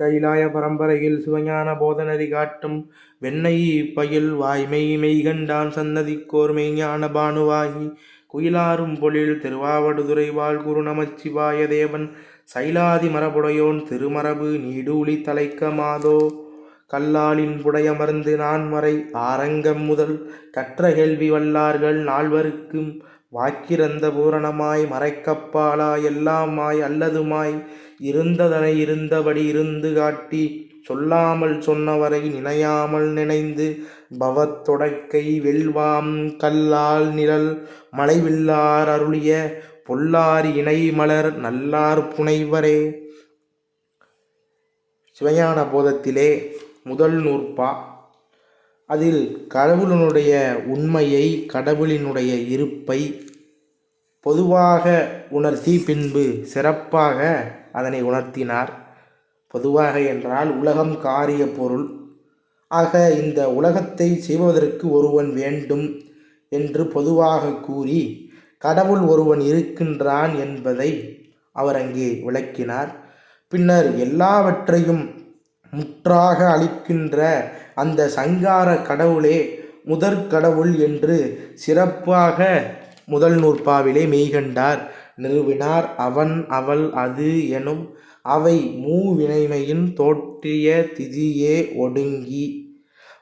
கைலாய பரம்பரையில் சிவஞான போதநெறி காட்டும் வெண்ணெய் பயில் வாய்மை மெய்கண்டான் சன்னதிக்கோர் மெய்ஞான பானுவாகி. குயிலாரும் பொழில் திருவாவடுதுறை வாழ் குரு நமச்சிவாய தேவன். சைலாதி மரபுடையோன் திருமரபு நீடூழி தலைக்க மாதோ. கல்லாலின் புடையமர்ந்து நான்மறை ஆரங்கம் முதல் கற்ற கேள்வி வல்லார்கள் நால்வருக்கும். வாக்கிறந்த பூரணமாய் மறைக்கப்பாலாய் எல்லாமாய் அல்லதுமாய் இருந்ததனை இருந்தபடி இருந்து காட்டி சொல்லாமல் சொன்னவரை நினையாமல் நினைந்து பவத்தொடக்கை வெல்வாம் கல்லால் நிழல் மலைவில்லார் அருளிய பொல்லார் இணை மலர் நல்லார் புனைவரே. சிவஞான போதத்திலே முதல் நூற்பா. அதில் கடவுளினுடைய உண்மையை கடவுளினுடைய இருப்பை பொதுவாக உணர்த்தி பின்பு சிறப்பாக அதனை உணர்த்தினார். பொதுவாக என்றால் உலகம் காரிய பொருள். ஆக இந்த உலகத்தை செய்வதற்கு ஒருவன் வேண்டும் என்று பொதுவாக கூறி கடவுள் ஒருவன் இருக்கின்றான் என்பதை அவர் அங்கே விளக்கினார். பின்னர் எல்லாவற்றையும் முற்றாக அளிக்கின்ற அந்த சங்கார கடவுளே முதற் கடவுள் என்று சிறப்பாக முதல் நூற்பாவிலே மெய்கண்டார். நிறுவினார் அவன் அவள் அது எனும் அவை மூவினைமையின் தோற்றிய திதியே ஒடுங்கி.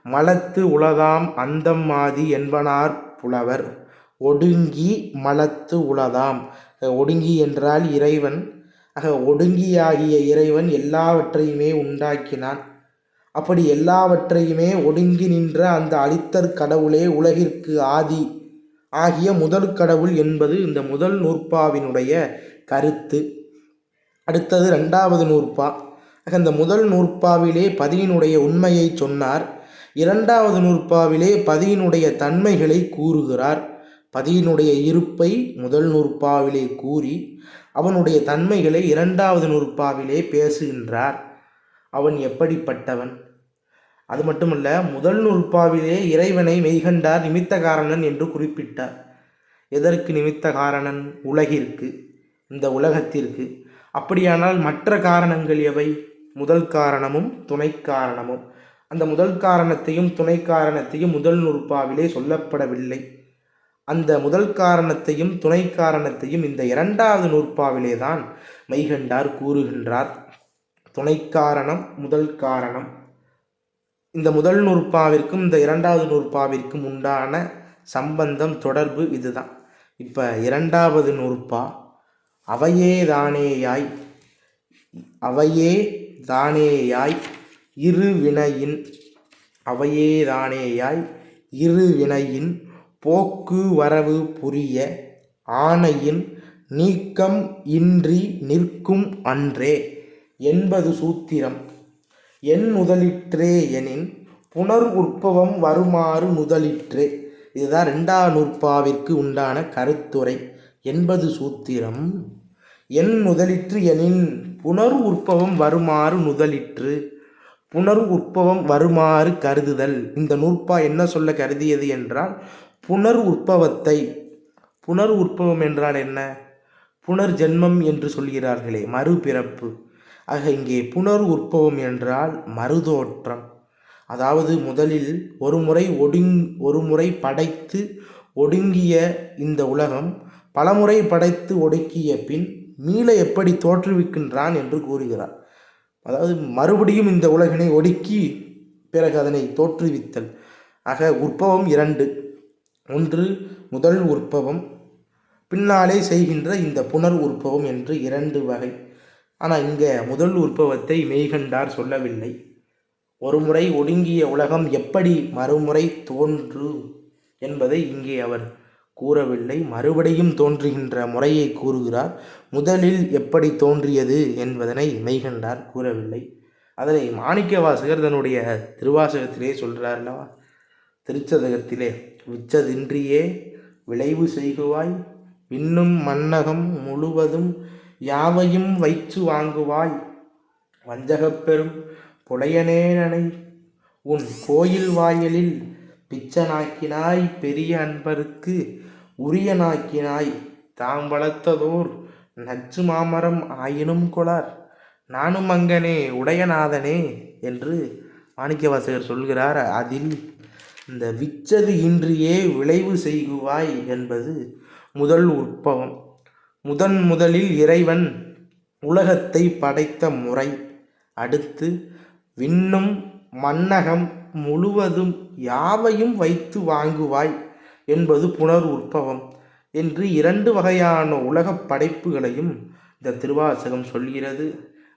மலத்து உளதாம் அந்தம் மாதி என்பனார் புலவர். ஒடுங்கி மலத்து உளதாம். ஒடுங்கி என்றால் இறைவன். ஆக ஒடுங்கியாகிய இறைவன் எல்லாவற்றையுமே உண்டாக்கினான். அப்படி எல்லாவற்றையுமே ஒடுங்கி நின்ற அந்த அளித்தற் கடவுளே உலகிற்கு ஆதி. ஆகிய முதல் கடவுள் என்பது இந்த முதல் நூற்பாவினுடைய கருத்து. அடுத்தது ரெண்டாவது நூற்பா. ஆக இந்த முதல் நூற்பாவிலே பதியினுடைய உண்மையை சொன்னார். இரண்டாவது நூற்பாவிலே பதியினுடைய தன்மைகளை கூறுகிறார். பதியினுடைய இருப்பை முதல் நூற்பாவிலே கூறி அவனுடைய தன்மைகளை இரண்டாவது நூற்பாவிலே பேசுகின்றார். அவன் எப்படிப்பட்டவன்? அது மட்டுமல்ல முதல் நூற்பாவிலே இறைவனை மெய்கண்டார் நிமித்த காரணன் என்று குறிப்பிட்டார். எதற்கு நிமித்த காரணன் உலகிற்கு இந்த உலகத்திற்கு. அப்படியானால் மற்ற காரணங்கள் எவை? முதல் காரணமும் துணை காரணமும் அந்த முதல் காரணத்தையும் துணை காரணத்தையும் முதல் நூற்பாவிலே சொல்லப்படவில்லை. அந்த முதல் காரணத்தையும் துணை காரணத்தையும் இந்த இரண்டாவது நூற்பாவிலே தான் மெய்கண்டார் கூறுகின்றார். துணை காரணம் முதல் காரணம். இந்த முதல் நூற்பாவிற்கும் இந்த இரண்டாவது நூற்பாவிற்கும் உண்டான சம்பந்தம் தொடர்பு இதுதான். இப்போ இரண்டாவது நூற்பா அவையே தானேயாய் அவையே தானேயாய் இரு வினையின் அவையே தானேயாய் இரு வினையின் போக்கு வரவு புரிய ஆணையின் நீக்கம் இன்றி நிற்கும் அன்றே என்பது சூத்திரம். என் முதலிற்றே எனின் புனர் உற்பவம் வருமாறு முதலிற்றே. இதுதான் ரெண்டா நூற்பாவிற்கு உண்டான கருத்துரை. என்பது சூத்திரம். என் முதலிற்று எனின் புனர் உற்பவம் வருமாறு முதலிற்று. புனர் உற்பவம் வருமாறு கருதுதல். இந்த நூற்பா என்ன சொல்ல கருதியது என்றால் புனர் உற்பவத்தை. புனர் உற்பவம் என்றால் என்ன? புனர் ஜென்மம் என்று சொல்கிறார்களே மறுபிறப்பு. ஆக இங்கே புனர் உற்பவம் என்றால் மறுதோற்றம் அதாவது முதலில் ஒரு முறை ஒடுங் ஒரு முறை படைத்து ஒடுங்கிய இந்த உலகம் பலமுறை படைத்து ஒடுக்கிய பின் மீள எப்படி தோற்றுவிக்கின்றான் என்று கூறுகிறார். அதாவது மறுபடியும் இந்த உலகினை ஒடுக்கி பிறகு அதனை தோற்றுவித்தல். ஆக உற்பவம் இரண்டு. ஒன்று முதல் உற்பவம். பின்னாலே செய்கின்ற இந்த புனர் உற்பவம் என்று இரண்டு வகை. ஆனால் இங்கே முதல் உற்பவத்தை மெய்கண்டார் சொல்லவில்லை. ஒரு முறை ஒடுங்கிய உலகம் எப்படி மறுமுறை தோன்று என்பதை இங்கே அவர் கூறவில்லை. மறுபடியும் தோன்றுகின்ற முறையை கூறுகிறார். முதலில் எப்படி தோன்றியது என்பதனை மெய்கண்டார் கூறவில்லை. அதனை மாணிக்க வாசகர் தன்னுடைய திருவாசகத்திலே சொல்கிறார் அல்லவா திருச்சதகத்திலே உச்சதின்றியே விளைவு செய்குவாய் இன்னும் மன்னகம் முழுவதும் யாவையும் வைத்து வாங்குவாய்? வஞ்சகப்பெரும் புலையனேனனை உன் கோயில் வாயிலில் பிச்சனாக்கினாய் பெரிய அன்பருக்கு உரியனாக்கினாய். தாம் வளர்த்ததோர் நச்சு மாமரம் ஆயினும் கொளார். நானும் அங்கனே உடையநாதனே என்று மாணிக்கவாசகர் சொல்கிறார். அதில் இந்த விச்சது இன்றியே விளைவு செய்குவாய் என்பது முதல் உற்பவம். முதன் முதலில் இறைவன் உலகத்தை படைத்த முறை. அடுத்து விண்ணும் மன்னகம் முழுவதும் யாவையும் வைத்து வாங்குவாய் என்பது புனர் உற்பவம் என்று இரண்டு வகையான உலகப் படைப்புகளையும் இந்த திருவாசகம் சொல்கிறது.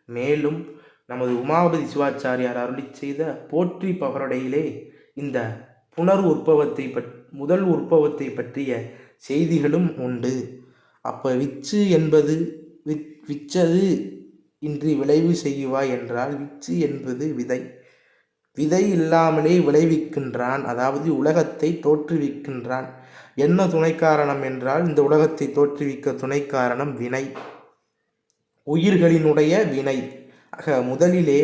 மேலும் நமது உமாபதி சிவாச்சாரியார் அருளி செய்த போற்றி பகரடையிலே இந்த புனர் உற்பவத்தை பற் முதல் உற்பவத்தை பற்றிய செய்திகளும் உண்டு. அப்போ விச்சு என்பது விச் விச்சது இன்றி விளைவு செய்வாய் என்றால் விச்சு என்பது விதை. விதை இல்லாமலே விளைவிக்கின்றான் அதாவது உலகத்தை தோற்றுவிக்கின்றான். என்ன துணை காரணம் என்றால் இந்த உலகத்தை தோற்றுவிக்க துணை காரணம் வினை. உயிர்களினுடைய வினை. ஆக முதலிலே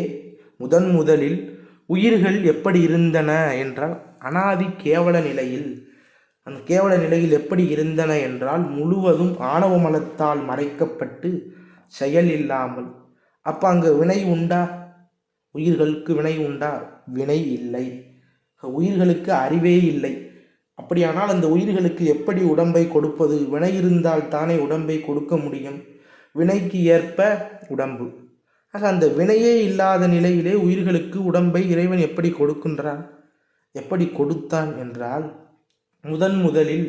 முதன் முதலில் உயிர்கள் எப்படி இருந்தன என்றால் அனாதி கேவல நிலையில் அந்த கேவல நிலையில் எப்படி இருந்தன என்றால் முழுவதும் ஆணவ மலத்தால் மறைக்கப்பட்டு செயல் இல்லாமல். அப்போ அங்கே வினை உண்டா? உயிர்களுக்கு வினை உண்டா? வினை இல்லை. உயிர்களுக்கு அறிவே இல்லை. அப்படியானால் அந்த உயிர்களுக்கு எப்படி உடம்பை கொடுப்பது? வினை இருந்தால் தானே உடம்பை கொடுக்க முடியும். வினைக்கு ஏற்ப உடம்பு. ஆக அந்த வினையே இல்லாத நிலையிலே உயிர்களுக்கு உடம்பை இறைவன் எப்படி கொடுக்கின்றான்? எப்படி கொடுத்தான் என்றால் முதன் முதலில்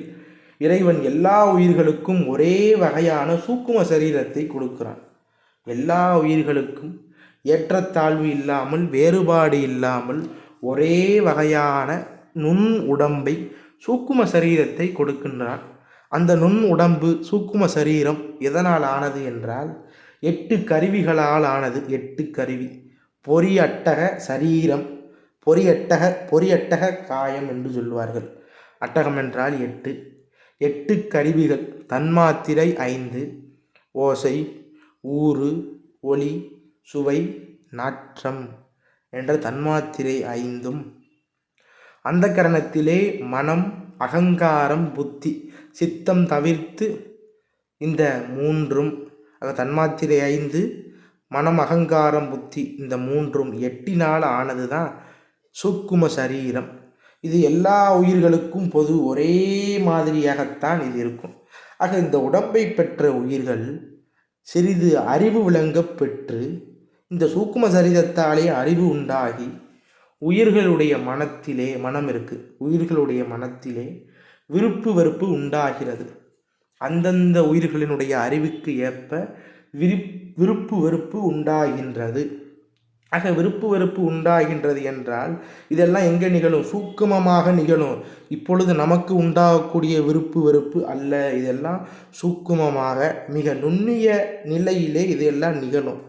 இறைவன் எல்லா உயிர்களுக்கும் ஒரே வகையான சூக்கும சரீரத்தை கொடுக்கிறான். எல்லா உயிர்களுக்கும் ஏற்றத்தாழ்வு இல்லாமல் வேறுபாடு இல்லாமல் ஒரே வகையான நுண் உடம்பை சூக்கும சரீரத்தை கொடுக்கின்றான். அந்த நுண் உடம்பு சூக்கும சரீரம் எதனால் ஆனது என்றால் எட்டு கருவிகளால் ஆனது. எட்டு கருவி. பொறியட்டக சரீரம். பொறியட்டக பொறியட்டக காயம் என்று சொல்லுவார்கள் அட்டகம் என்றால் எட்டு. எட்டு கருவிகள். தன்மாத்திரை ஐந்து. ஓசை ஊறு ஒளி சுவை நாற்றம் என்ற தன்மாத்திரை ஐந்தும். அந்த கரணத்திலே மனம் அகங்காரம் புத்தி சித்தம் தவிர்த்து இந்த மூன்றும் தன்மாத்திரை ஐந்து மனம் அகங்காரம் புத்தி இந்த மூன்றும் எட்டினால் ஆனது தான் சூக்கும சரீரம். இது எல்லா உயிர்களுக்கும் பொது ஒரே மாதிரியாகத்தான் இது இருக்கும். ஆக இந்த உடம்பை பெற்ற உயிர்கள் சிறிது அறிவு விளங்க பெற்று இந்த சூக்கும சரிதத்தாலே அறிவு உண்டாகி உயிர்களுடைய மனத்திலே மனம் இருக்குது உயிர்களுடைய மனத்திலே விருப்பு வெறுப்பு உண்டாகிறது. அந்தந்த உயிர்களினுடைய அறிவுக்கு ஏற்ப விருப் விருப்பு வெறுப்பு உண்டாகின்றது. ஆக விருப்பு வெறுப்பு உண்டாகின்றது என்றால் இதெல்லாம் எங்கே நிகழும்? சூக்குமமாக நிகழும். இப்பொழுது நமக்கு உண்டாகக்கூடிய விருப்பு வெறுப்பு அல்ல. இதெல்லாம் சூக்குமமாக மிக நுண்ணிய நிலையிலே இதெல்லாம் நிகழும்.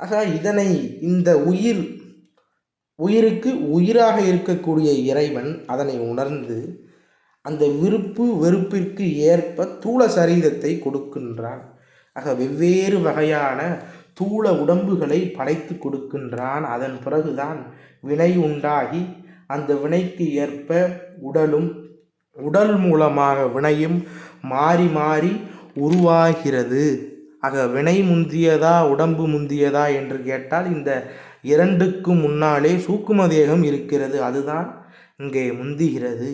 ஆக இதனை இந்த உயிர் உயிருக்கு உயிராக இருக்கக்கூடிய இறைவன் அதனை உணர்ந்து அந்த விருப்பு வெறுப்பிற்கு ஏற்ப தூள சரீரத்தை கொடுக்கின்றான். ஆக வெவ்வேறு வகையான தூள உடம்புகளை படைத்து கொடுக்கின்றான். அதன் பிறகுதான் வினை உண்டாகி அந்த வினைக்கு ஏற்ப உடலும் உடல் மூலமாக வினையும் மாறி மாறி உருவாகிறது. ஆக வினை முந்தியதா உடம்பு முந்தியதா என்று கேட்டால் இந்த இரண்டுக்கும் முன்னாலே சூக்கும தேகம் இருக்கிறது. அதுதான் இங்கே முந்துகிறது.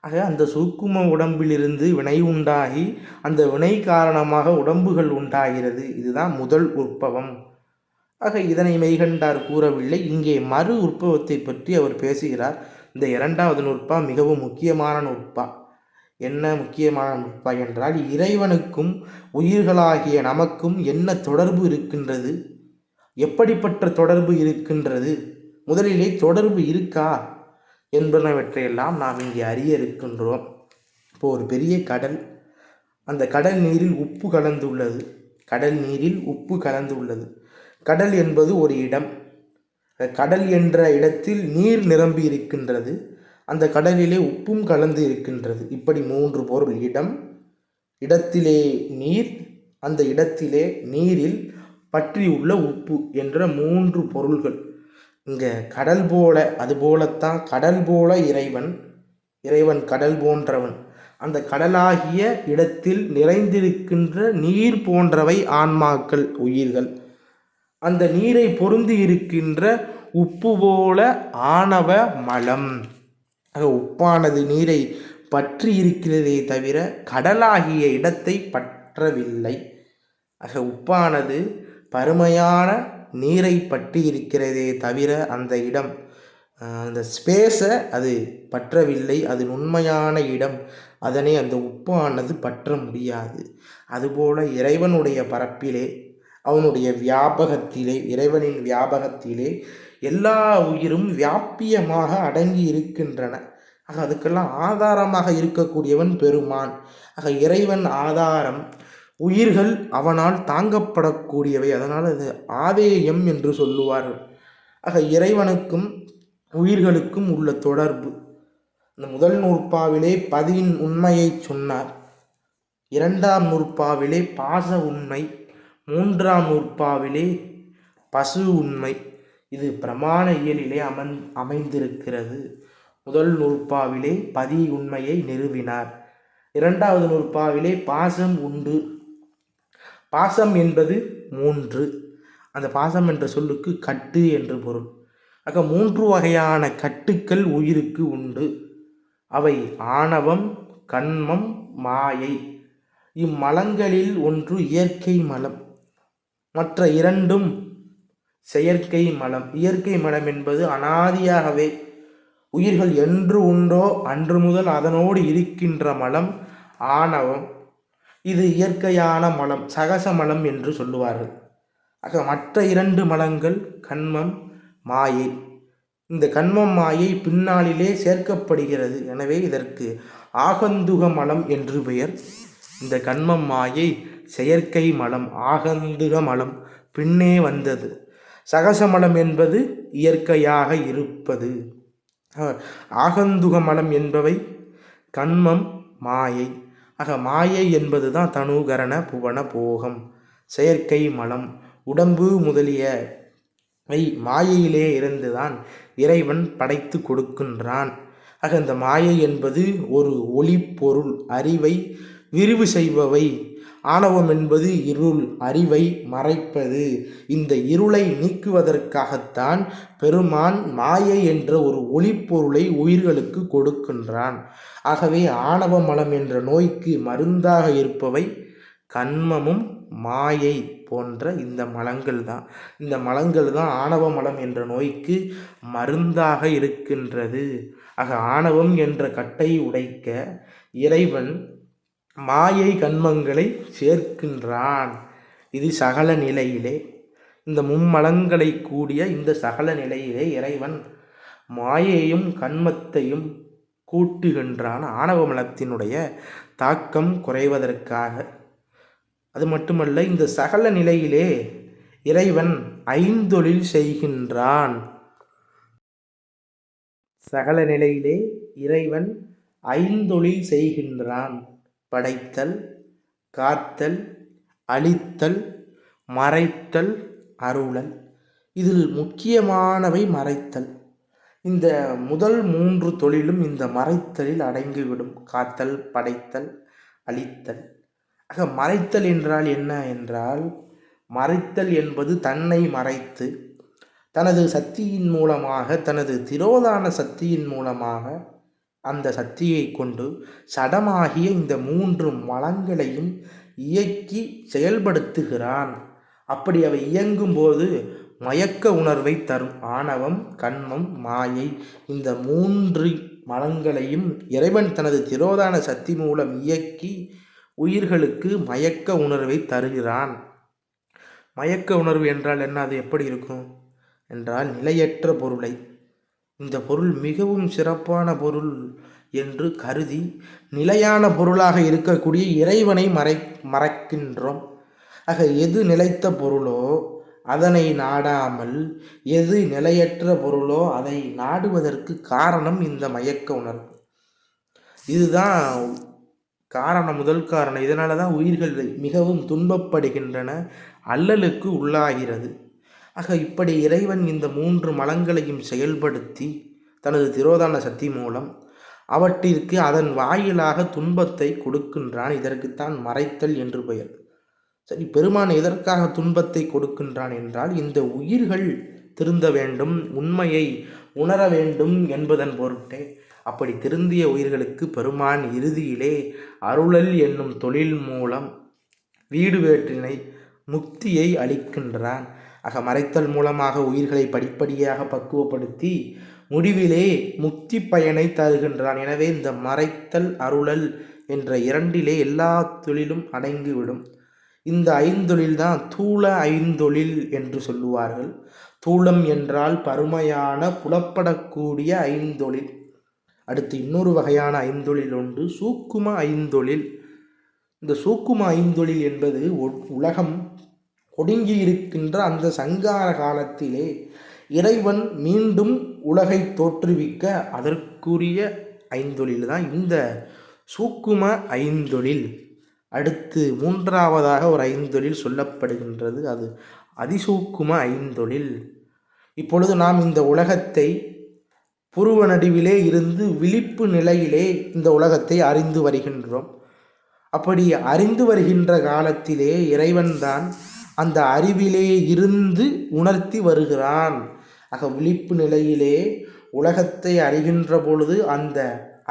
ஆக அந்த சூக்கும உடம்பிலிருந்து வினை உண்டாகி அந்த வினை காரணமாக உடம்புகள் உண்டாகிறது. இதுதான் முதல் உற்பவம். ஆக இதனை மெய்கண்டார் கூறவில்லை. இங்கே மறு உற்பவத்தை பற்றி அவர் பேசுகிறார். இந்த இரண்டாவது நுட்பா மிகவும் முக்கியமான நுட்பா. என்ன முக்கியமான நுட்பா என்றால் இறைவனுக்கும் உயிர்களாகிய நமக்கும் என்ன தொடர்பு இருக்கின்றது? எப்படிப்பட்ட தொடர்பு இருக்கின்றது? முதலிலே தொடர்பு இருக்கா? என்பனவற்றையெல்லாம் நாம் இங்கே அறிய இருக்கின்றோம். இப்போ ஒரு பெரிய கடல் அந்த கடல் நீரில் உப்பு கலந்துள்ளது. கடல் நீரில் உப்பு கலந்துள்ளது. கடல் என்பது ஒரு இடம். கடல் என்ற இடத்தில் நீர் நிரம்பி இருக்கின்றது. அந்த கடலிலே உப்பும் கலந்து இருக்கின்றது. இப்படி மூன்று பொருள். இடம் இடத்திலே நீர் அந்த இடத்திலே நீரில் பற்றியுள்ள உப்பு என்ற மூன்று பொருள்கள். இங்கே கடல் போல அது போலத்தான் கடல் போல இறைவன் இறைவன் கடல் போன்றவன். அந்த கடலாகிய இடத்தில் நிறைந்திருக்கின்ற நீர் போன்றவை ஆன்மாக்கள் உயிர்கள். அந்த நீரை பொருந்தி இருக்கின்ற உப்பு போல ஆணவ மலம். ஆக உப்பானது நீரை பற்றி இருக்கிறதே தவிர கடலாகிய இடத்தை பற்றவில்லை. ஆக உப்பானது பருமையான நீரை பற்றி இருக்கிறதே தவிர அந்த இடம் அந்த ஸ்பேஸை அது பற்றவில்லை. அது உண்மையான இடம். அதனை அந்த உப்பானது பற்ற முடியாது. அதுபோல இறைவனுடைய பரப்பிலே அவனுடைய வியாபகத்திலே இறைவனின் வியாபகத்திலே எல்லா உயிரும் வியாபியமாக அடங்கி இருக்கின்றன. ஆக அதுக்கெல்லாம் ஆதாரமாக இருக்கக்கூடியவன் பெருமான். ஆக இறைவன் ஆதாரம். உயிர்கள் அவனால் தாங்கப்படக்கூடியவை. அதனால் அது ஆதேயம் என்று சொல்லுவார்கள். ஆக இறைவனுக்கும் உயிர்களுக்கும் உள்ள தொடர்பு. இந்த முதல் நூற்பாவிலே பதியின் உண்மையை சொன்னார். இரண்டாம் நூற்பாவிலே பாச உண்மை. மூன்றாம் நூற்பாவிலே பசு உண்மை. இது பிரமாண இயலிலே அமன் அமைந்திருக்கிறது. முதல் நூற்பாவிலே பதி உண்மையை நிறுவினார். இரண்டாவது நூற்பாவிலே பாசம் உண்டு. பாசம் என்பது மூன்று. அந்த பாசம் என்ற சொல்லுக்கு கட்டு என்று பொருள். ஆக மூன்று வகையான கட்டுக்கள் உயிருக்கு உண்டு. அவை ஆணவம் கண்மம் மாயை. இம்மலங்களில் ஒன்று இயற்கை மலம். மற்ற இரண்டும் செயற்கை மலம். இயற்கை மலம் என்பது அனாதியாகவே உயிர்கள் என்று உண்டோ அன்று முதல் அதனோடு இருக்கின்ற மலம் ஆணவம். இது இயற்கையான மலம் சகச மலம் என்று சொல்லுவார்கள். ஆக மற்ற இரண்டு மலங்கள் கண்மம் மாயை. இந்த கண்மம் மாயை பின்னாளிலே சேர்க்கப்படுகிறது. எனவே இதற்கு ஆகந்துக மலம் என்று பெயர். இந்த கண்மம் மாயை செயற்கை மலம் ஆகந்துக மலம் பின்னே வந்தது. சகசமலம் என்பது இயற்கையாக இருப்பது. ஆகந்துக மலம் என்பவை கண்மம் மாயை. ஆக மாயை என்பது தான் தனுகரண புவன போகம். செயற்கை மலம் உடம்பு முதலிய வை மாயையிலே இருந்துதான் இறைவன் படைத்து கொடுக்கின்றான். ஆக இந்த மாயை என்பது ஒரு ஒளிப்பொருள் அறிவை விரிவு செய்பவை ஆணவம் என்பது இருள் அறிவை மறைப்பது. இந்த இருளை நீக்குவதற்காகத்தான் பெருமான் மாயை என்ற ஒரு ஒளிப்பொருளை உயிர்களுக்கு கொடுக்கின்றான். ஆகவே ஆணவ மலம் என்ற நோய்க்கு மருந்தாக இருப்பவை கண்மமும் மாயை போன்ற இந்த மலங்கள் தான். இந்த மலங்கள் தான் ஆணவ மலம் என்ற நோய்க்கு மருந்தாக இருக்கின்றது. ஆக ஆணவம் என்ற கட்டை உடைக்க இறைவன் மாயை கண்மங்களை சேர்க்கின்றான். இது சகல நிலையிலே இந்த மும்மலங்களை கூடிய இந்த சகல நிலையிலே இறைவன் மாயையும் கண்மத்தையும் கூட்டுகின்றான். ஆணவ மலத்தினுடைய தாக்கம் குறைவதற்காக. அது மட்டுமல்ல இந்த சகல நிலையிலே இறைவன் ஐந்தொழில் செய்கின்றான். சகல நிலையிலே இறைவன் ஐந்தொழில் செய்கின்றான். படைத்தல் காத்தல் அழித்தல் மறைத்தல் அருளல். இதில் முக்கியமானவை மறைத்தல். இந்த முதல் மூன்று தொழிலும் இந்த மறைத்தலில் அடங்கிவிடும். காத்தல் படைத்தல் அழித்தல். ஆக மறைத்தல் என்றால் என்ன என்றால் மறைத்தல் என்பது தன்னை மறைத்து தனது சக்தியின் மூலமாக தனது திரோதான சக்தியின் மூலமாக அந்த சக்தியை கொண்டு சடமாகிய இந்த மூன்று மலங்களையும் இயக்கி செயல்படுத்துகிறான். அப்படி அவை இயங்கும்போது மயக்க உணர்வை தரும். ஆணவம் கண்மம் மாயை இந்த மூன்று மலங்களையும் இறைவன் தனது திரோதான சக்தி மூலம் இயக்கி உயிர்களுக்கு மயக்க உணர்வை தருகிறான். மயக்க உணர்வு என்றால் என்ன? அது எப்படி இருக்கும்? என்றால் நிலையற்ற பொருளை. இந்த பொருள் மிகவும் சிறப்பான பொருள் என்று கருதி நிலையான பொருளாக இருக்கக்கூடிய இறைவனை மறை மறைக்கின்றோம். ஆக எது நிலைத்த பொருளோ அதனை நாடாமல் எது நிலையற்ற பொருளோ அதை நாடுவதற்கு காரணம் இந்த மயக்க உணர்வு. இதுதான் காரணம் முதல் காரணம். இதனால தான் உயிர்கள் மிகவும் துன்பப்படுகின்றன அல்லலுக்கு உள்ளாகிறது. ஆக இப்படி இறைவன் இந்த மூன்று மலங்களையும் செயல்படுத்தி தனது திரோதான சக்தி மூலம் அவற்றிற்கு அதன் வாயிலாக துன்பத்தை கொடுக்கின்றான். இதற்குத்தான் மறைத்தல் என்று பெயர். சரி பெருமான் எதற்காக துன்பத்தை கொடுக்கின்றான் என்றால் இந்த உயிர்கள் திருந்த வேண்டும் உண்மையை உணர வேண்டும் என்பதன் பொருட்டே. அப்படி திருந்திய உயிர்களுக்கு பெருமான் இறுதியிலே அருளல் என்னும் தொழில் மூலம் வீடு வேற்றினை முக்தியை அளிக்கின்றான். ஆக மறைத்தல் மூலமாக உயிர்களை படிப்படியாக பக்குவப்படுத்தி முடிவிலே முக்தி பயனை தருகின்றான். எனவே இந்த மறைத்தல் அருளல் என்ற இரண்டிலே எல்லா தொழிலும் அடங்கிவிடும். இந்த ஐந்தொழில் தான் தூள ஐந்தொழில் என்று சொல்லுவார்கள். தூளம் என்றால் பருமையான புலப்படக்கூடிய ஐந்தொழில். அடுத்து இன்னொரு வகையான ஐந்தொழில் ஒன்று சூக்கும ஐந்தொழில். இந்த சூக்கும ஐந்தொழில் என்பது உலகம் ஒடுங்கி இருக்கின்ற அந்த சங்கார காலத்திலே இறைவன் மீண்டும் உலகை தோற்றுவிக்க அதற்குரிய ஐந்தொழில் தான் இந்த சூக்கும ஐந்தொழில். அடுத்து மூன்றாவதாக ஒரு ஐந்தொழில் சொல்லப்படுகின்றது. அது அதிசூக்கும ஐந்தொழில். இப்பொழுது நாம் இந்த உலகத்தை புருவ நடுவிலே இருந்து விழிப்பு நிலையிலே இந்த உலகத்தை அறிந்து வருகின்றோம். அப்படி அறிந்து வருகின்ற காலத்திலே இறைவன்தான் அந்த அறிவிலே இருந்து உணர்த்தி வருகிறான். ஆக விழிப்பு நிலையிலே உலகத்தை அறிகின்ற பொழுது அந்த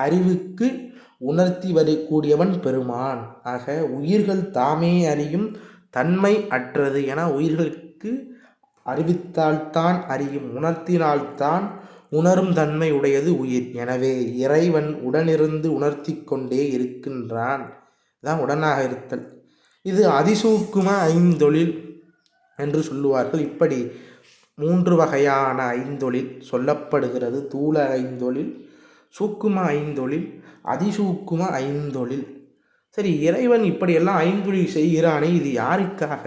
அறிவுக்கு உணர்த்தி வரக்கூடியவன் பெருமான். ஆக உயிர்கள் தாமே அறியும் தன்மை அற்றது என உயிர்களுக்கு அறிவித்தால்தான் அறியும் உணர்த்தினால்தான் உணரும் தன்மை உடையது உயிர். எனவே இறைவன் உடனிருந்து உணர்த்தி கொண்டே இருக்கின்றான். தான் உடனாக இருத்தல். இது அதிசூக்கும ஐந்தொழில் என்று சொல்லுவார்கள். இப்படி மூன்று வகையான ஐந்தொழில் சொல்லப்படுகிறது. தூள ஐந்தொழில் சூக்கும ஐந்தொழில் அதிசூக்கும ஐந்தொழில். சரி இறைவன் இப்படியெல்லாம் ஐந்தொழில் செய்கிறானே இது யாருக்காக?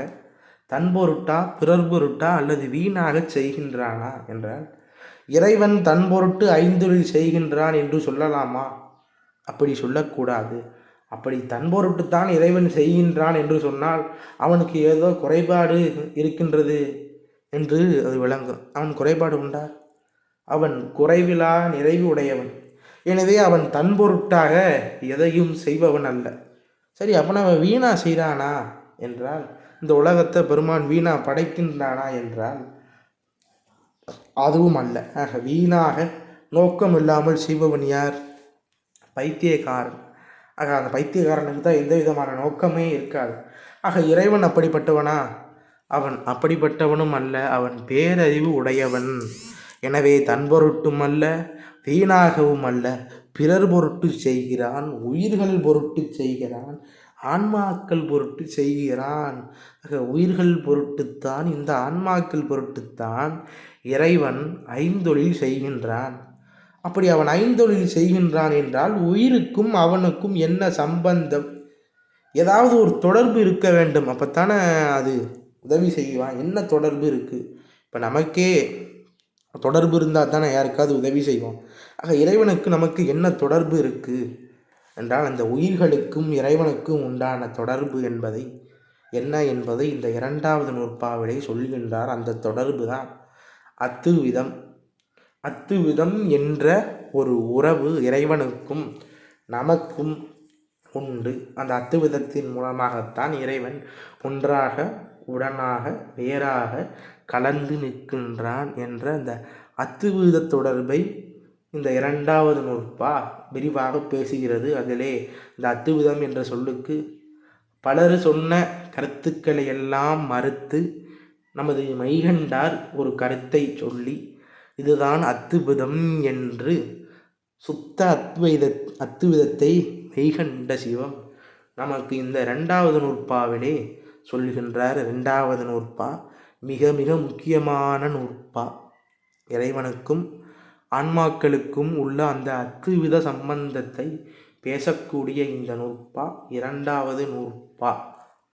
தன் பொருட்டா பிறர் பொருட்டா அல்லது வீணாக செய்கின்றானா என்றால் இறைவன் தன் பொருட்டு ஐந்தொழில் செய்கின்றான் என்று சொல்லலாமா? அப்படி சொல்லக்கூடாது. அப்படி தன்பொருட்டுத்தான் இறைவன் செய்கின்றான் என்று சொன்னால் அவனுக்கு ஏதோ குறைபாடு இருக்கின்றது என்று அது விளங்கும். அவன் குறைபாடு உண்டா? அவன் குறைவிலா நிறைவு உடையவன். எனவே அவன் தன் பொருட்டாக எதையும் செய்பவன் அல்ல. சரி அப்போ அவன் வீணா செய்கிறானா என்றால் இந்த உலகத்தை பெருமான் வீணா படைக்கின்றானா என்றால் அதுவும் அல்ல. ஆக வீணாக நோக்கம் இல்லாமல் செய்பவன் யார்? பைத்தியக்காரன். ஆக அந்த பைத்தியகாரனுக்கு தான் எந்த விதமான நோக்கமே இருக்காது. ஆக இறைவன் அப்படிப்பட்டவனா? அவன் அப்படிப்பட்டவனும் அல்ல அவன் பேரறிவு உடையவன். எனவே தன் பொருட்டும் அல்ல வீணாகவும் அல்ல பிறர் பொருட்டு செய்கிறான் உயிர்கள் பொருட்டு செய்கிறான் ஆன்மாக்கள் பொருட்டு செய்கிறான். ஆக உயிர்கள் பொருட்டுத்தான் இந்த ஆன்மாக்கள் பொருட்டுத்தான் இறைவன் ஐந்தொழில் செய்கின்றான். அப்படி அவன் ஐந்தொழில் செய்கின்றான் என்றால் உயிருக்கும் அவனுக்கும் என்ன சம்பந்தம்? ஏதாவது ஒரு தொடர்பு இருக்க வேண்டும். அப்போத்தானே அது உதவி செய்வான். என்ன தொடர்பு இருக்குது இப்போ நமக்கே தொடர்பு இருந்தால் தானே யாருக்காவது உதவி செய்வோம். ஆக இறைவனுக்கு நமக்கு என்ன தொடர்பு இருக்குது என்றால் அந்த உயிர்களுக்கும் இறைவனுக்கும் உண்டான தொடர்பு என்பதை என்ன என்பதை இந்த இரண்டாவது நூற்பாவிலே சொல்கின்றார். அந்த தொடர்பு தான் அத்துவிதம். அத்துவிதம் என்ற ஒரு உறவு இறைவனுக்கும் நமக்கும் உண்டு. அந்த அத்துவிதத்தின் மூலமாகத்தான் இறைவன் ஒன்றாக உடனாக வேறாக கலந்து நிற்கின்றான் என்ற அந்த அத்துவித தொடர்பை இந்த இரண்டாவது நூற்பா விரிவாக பேசுகிறது. அதிலே இந்த அத்துவிதம் என்ற சொல்லுக்கு பலர் சொன்ன கருத்துக்களை எல்லாம் மறுத்து நமது மைகண்டார் ஒரு கருத்தை சொல்லி இதுதான் அத்துவிதம் என்று. சுத்த அத்வைத அத்துவிதத்தை மெய்கண்ட சிவம் நமக்கு இந்த ரெண்டாவது நூற்பாவிலே சொல்கின்றார். ரெண்டாவது நூற்பா மிக மிக முக்கியமான நூற்பா. இறைவனுக்கும் ஆன்மாக்களுக்கும் உள்ள அந்த அத்துவித சம்பந்தத்தை பேசக்கூடிய இந்த நூற்பா இரண்டாவது நூற்பா.